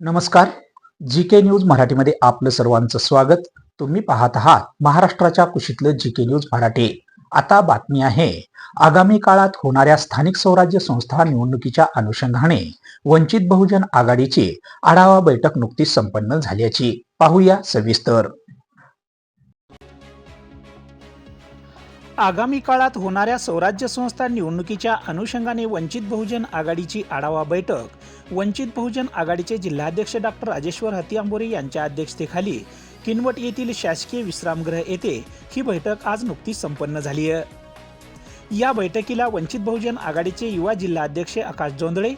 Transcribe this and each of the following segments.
नमस्कार. जी K news मराठीमध्ये आपलं सर्वांचं स्वागत. तुम्ही पाहत आहात महाराष्ट्राच्या कुशीतलं जी के न्यूज मराठी. आता बातमी आहे आगामी काळात होणाऱ्या स्थानिक स्वराज्य संस्था निवडणुकीच्या अनुषंगाने वंचित बहुजन आघाडीची आढावा बैठक नुकतीच संपन्न झाल्याची पाहूया सविस्तर. आगामी काळात होणाऱ्या स्वराज्य संस्था निवडणुकीच्या अनुषंगाने वंचित बहुजन आघाडीची आढावा बैठक. वंचित बहुजन आघाडीचे जिल्हाध्यक्ष डॉक्टर राजेश्वर हतियांबोरे यांच्या अध्यक्षतेखाली किनवट येथील शासकीय विश्रामगृह येथे ही बैठक आज नुकतीच संपन्न झाली आहे. या बैठकीला वंचित बहुजन आघाडीचे युवा जिल्हाध्यक्ष आकाश जोंधळे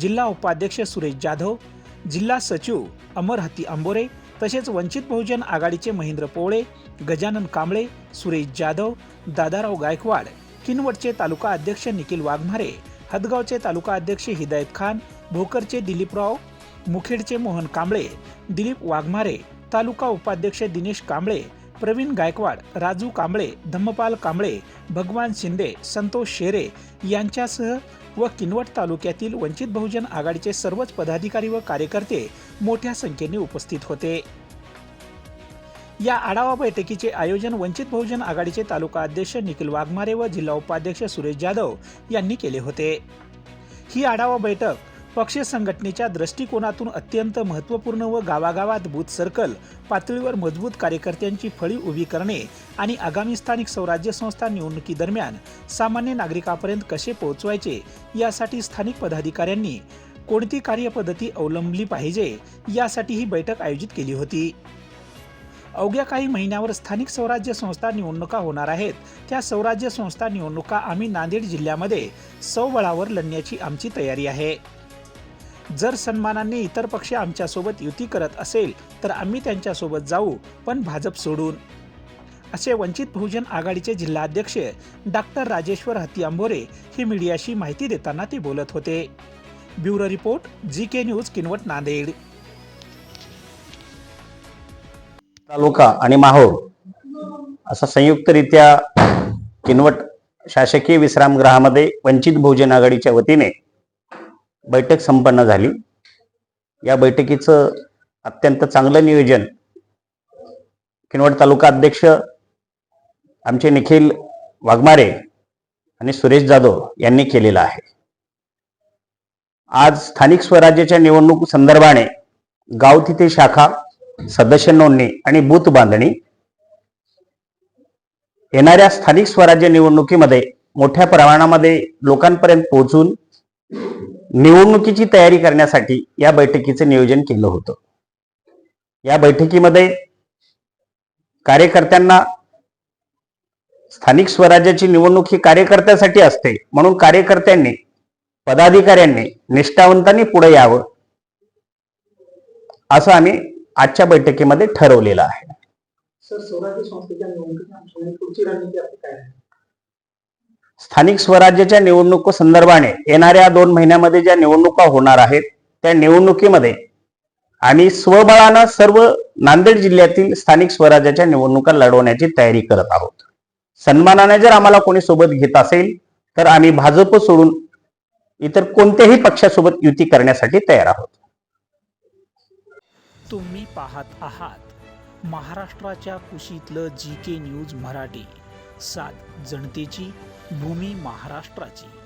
जिल्हा उपाध्यक्ष सुरेश जाधव जिल्हा सचिव अमर हत्ती आंबोरे तसेच वंचित बहुजन आघाडीचे महेंद्र पोळे गजानन कांबळे सुरेश जाधव दादाराव गायकवाड किनवटचे तालुका अध्यक्ष निखिल वाघमारे हदगावचे तालुका अध्यक्ष हिदायत खान भोकरचे दिलीपराव मुखेडचे मोहन कांबळे दिलीप वाघमारे तालुका उपाध्यक्ष दिनेश कांबळे प्रवीण गायकवाड राजू कांबळे धम्मपाल कांबळे भगवान शिंदे संतोष शेरे यांच्यासह व किनवट तालुक्यातील वंचित बहुजन आघाडीचे सर्वच पदाधिकारी व कार्यकर्ते मोठ्या संख्येने उपस्थित होते. या आढावा बैठकीचे आयोजन वंचित बहुजन आघाडीचे तालुका अध्यक्ष निखिल वाघमारे व जिल्हा उपाध्यक्ष सुरेश जाधव यांनी केले होते. ही आढावा बैठक पक्ष संघटनेच्या दृष्टिकोनातून अत्यंत महत्त्वपूर्ण व गावागावात बूथ सर्कल पातळीवर मजबूत कार्यकर्त्यांची फळी उभी करणे आणि आगामी स्थानिक स्वराज्य संस्था निवडणुकीदरम्यान सामान्य नागरिकांपर्यंत कसे पोहोचवायचे यासाठी स्थानिक पदाधिकाऱ्यांनी कोणती कार्यपद्धती अवलंबली पाहिजे यासाठी ही बैठक आयोजित केली होती. अवघ्या काही महिन्यावर स्थानिक स्वराज्य संस्था निवडणुका होणार आहेत. त्या स्वराज्य संस्था निवडणुका आम्ही नांदेड जिल्ह्यामध्ये सौबळावर लढण्याची आमची तयारी आहे. जर सन्मानाने इतर पक्ष आमच्यासोबत युती करत असेल तर आम्ही त्यांच्यासोबत जाऊ पण भाजप सोडून. असे वंचित बहुजन आघाडीचे जिल्हाध्यक्ष डॉक्टर राजेश्वर हत्तीआंबोरे हे मीडियाशी माहिती देताना ते बोलत होते. Bureau report G K news Kinwat Nanded. तालुका आणि माहूर असा संयुक्तरित्या किनवट शासकीय विश्रामगृहामध्ये वंचित बहुजन आघाडीच्या वतीने बैठक संपन्न झाली. या बैठकीचं अत्यंत चांगलं नियोजन किनवट तालुका अध्यक्ष आमचे निखिल वाघमारे आणि सुरेश जाधव यांनी केलेलं आहे. आज स्थानिक स्वराज्याच्या निवडणूक संदर्भाने गाव तिथे शाखा सदस्य नोंदणी आणि बूथ बांधणी येणाऱ्या स्थानिक स्वराज्य निवडणुकीमध्ये मोठ्या प्रमाणामध्ये लोकांपर्यंत पोहोचून निवडणुकीची तयारी करण्यासाठी या बैठकीचे नियोजन केलं होतं. या बैठकीमध्ये कार्यकर्त्यांना स्थानिक स्वराज्याची निवडणूक ही कार्यकर्त्यासाठी असते. म्हणून कार्यकर्त्यांनी पदाधिकाऱ्यांनी निष्ठावंतांनी पुढे यावं असं आम्ही आजच्या बैठकीमध्ये ठरवलेलं आहे सर स्वराज्य संस्थेच्या निवडणुकीच्या अनुषंगाने पुढची रणनीती आपली काय आहे स्थानिक स्वराज्याच्या निवडणूक संदर्भाने येणाऱ्या दोन महिन्यामध्ये ज्या निवडणुका होणार आहेत त्या निवडणुकीमध्ये आम्ही स्वबळानं सर्व नांदेड जिल्ह्यातील स्थानिक स्वराज्याच्या निवडणुका लढवण्याची तयारी करत आहोत. सन्मानाने जर आम्हाला कोणी सोबत घेत असेल तर आम्ही भाजप सोडून इतर कोणत्याही पक्षासोबत युती करण्यासाठी तयार आहोत. तुम्ही पाहत आहात महाराष्ट्राच्या कुशीतलं जी के न्यूज मराठी. सात जनतेची भूमी महाराष्ट्राची.